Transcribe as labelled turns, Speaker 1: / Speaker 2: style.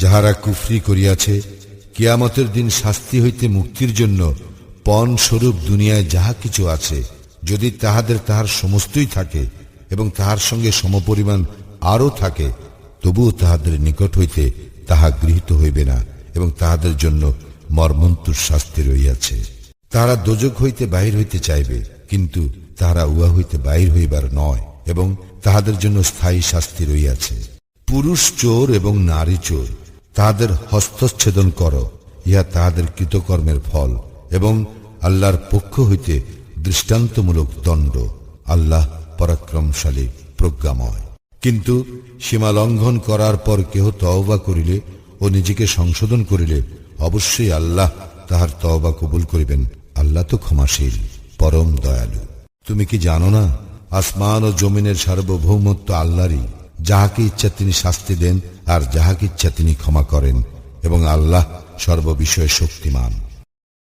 Speaker 1: যাহারা কুফরি করিয়াছে, কিয়ামতের দিন শাস্তি হইতে মুক্তির জন্য পণ স্বরূপ দুনিয়ায় যাহা কিছু আছে, যদি তাহাদের তাহার সমস্তই থাকে এবং তাহার সঙ্গে সমপরিমাণ আরও থাকে, তবুও তাহাদের নিকট হইতে তাহা গৃহীত হইবে না এবং তাহাদের জন্য মর্মন্তুর শাস্তি রইয়াছে তাহারা দোজক হইতে বাহির হইতে চাইবে, কিন্তু তাহারা উহা হইতে বাহির হইবার নয় এবং তাহাদের জন্য স্থায়ী শাস্তি রইয়াছে পুরুষ চোর এবং নারী চোর তাহাদের হস্তচ্ছেদন কর, ইহা তাহাদের কৃতকর্মের ফল এবং আল্লাহর পক্ষ হইতে দৃষ্টান্তমূলক দণ্ড, আল্লাহ পরাক্রমশালী, প্রজ্ঞাময়। কিন্তু সীমা লঙ্ঘন করার পর কেহ তওবা করিলে ও নিজেকে সংশোধন করিলে অবশ্যই আল্লাহ তাহার তওবা কবুল করিবেন, আল্লাহ তো ক্ষমাশীল, পরম দয়ালু। তুমি কি জানো না, আসমান ও জমিনের সার্বভৌমত্ব আল্লাহরই? যাহাকে ইচ্ছা তিনি শাস্তি দেন আর যাহাকে ইচ্ছা তিনি ক্ষমা করেন এবং আল্লাহ সর্ববিষয়ে শক্তিমান।